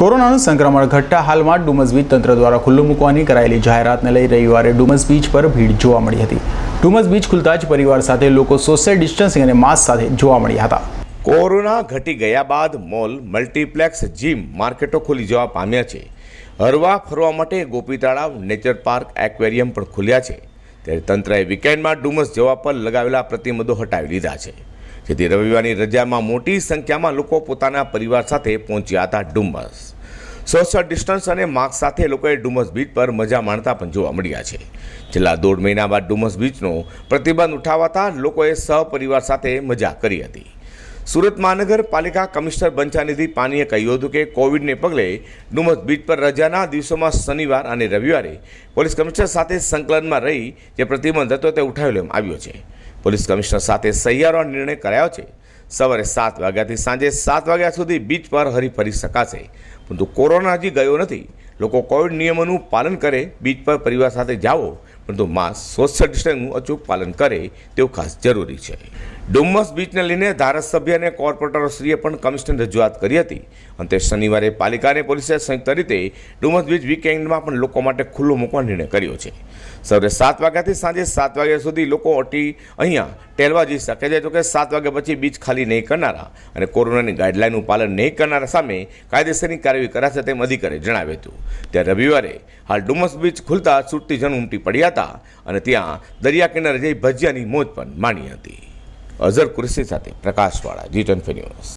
કોરોનાનું સંક્રમણ ઘટતા હાલમાં ડુમસ બીચ તંત્ર દ્વારા ખુલ્લું મૂકવાની કરાયેલી જાહેરાતને લઈ રવિવારે ડુમસ બીચ પર ભીડ જોવા મળી હતી. ડુમસ બીચ ખુલતા જ પરિવાર સાથે લોકો સોશિયલ ડિસ્ટન્સિંગ અને માસ્ક સાથે જોવા મળ્યા હતા. કોરોના ઘટી ગયા બાદ મોલ, મલ્ટીપ્લેક્સ, જીમ માર્કેટો ખુલી જવા પામ્યા છે. હરવા ફરવા માટે ગોપી તળાવ નેચર પાર્ક એક્વેરિયમ પણ ખુલ્યા છે. ત્યારે તંત્રએ વીકેન્ડમાં ડુમસ જવા પર લગાવેલા પ્રતિબંધો હટાવી લીધા છે. જેથી રવિવારની રજામાં મોટી સંખ્યામાં લોકો પોતાના પરિવાર સાથે પહોંચ્યા હતા ડુમસ સોશિયલ ડિસ્ટન્સ અને માસ્ક સાથે લોકોએ ડુમસ બીચ પર મજા માણતા પણ જોવા મળ્યા છે. છેલ્લા દોઢ મહિના બાદ ડુમસ બીચનો પ્રતિબંધ ઉઠાવાતા લોકોએ સહપરિવાર સાથે મજા કરી હતી. સુરત મહાનગરપાલિકા કમિશનર બંછાનિધિ પાનીએ કહ્યું હતું કે કોવિડને પગલે ડુમસ બીચ પર રજાના દિવસોમાં શનિવાર અને રવિવારે પોલીસ કમિશનર સાથે સંકલનમાં રહી જે પ્રતિબંધ હતો તે ઉઠાવી લેવામાં આવ્યો છે. પોલીસ કમિશનર સાથે સહિયારો નિર્ણય કરાયો છે. સવારે સાત વાગ્યાથી સાંજે સાત વાગ્યા સુધી બીચ પર હરીફરી શકાશે. પરંતુ કોરોના હજી ગયો નથી. લોકો કોવિડ નિયમોનું પાલન કરે, બીચ પર પરિવાર સાથે જાઓ. પરંતુ માસ્ક, સોશિયલ ડિસ્ટન્સનું અચૂક પાલન કરે, તેવું ખાસ જરૂરી છે. ડુમ્મસ બીચને લઈને ધારાસભ્ય અને કોર્પોરેટરશ્રીએ પણ કમિશનર રજૂઆત કરી હતી. અંતે શનિવારે પાલિકા અને પોલીસે સંયુક્ત રીતે ડુમ્મસ બીચ વીકેન્ડમાં પણ લોકો માટે ખુલ્લો મૂકવા નિર્ણય કર્યો છે. સવારે સાત વાગ્યાથી સાંજે સાત વાગ્યા સુધી લોકો અટી અહીંયા ટેલવા જઈ શકે છે. જોકે સાત વાગ્યા પછી બીચ ખાલી નહીં કરનારા અને કોરોનાની ગાઈડલાઈનનું પાલન નહીં કરનારા સામે કાયદેસરની કાર્યવાહી કરાશે તેમ અધિકારીએ જણાવ્યું હતું. ત્યારે રવિવારે હાલ ડુમસ બીચ ખુલતા છૂટતી જન ઉમટી પડ્યા હતા અને ત્યાં દરિયા કિનારે જઈ ભજીયાની મોજ પણ માણી હતી. અઝર કુરેશી સાથે પ્રકાશવાળા જી ટેન ન્યૂઝ.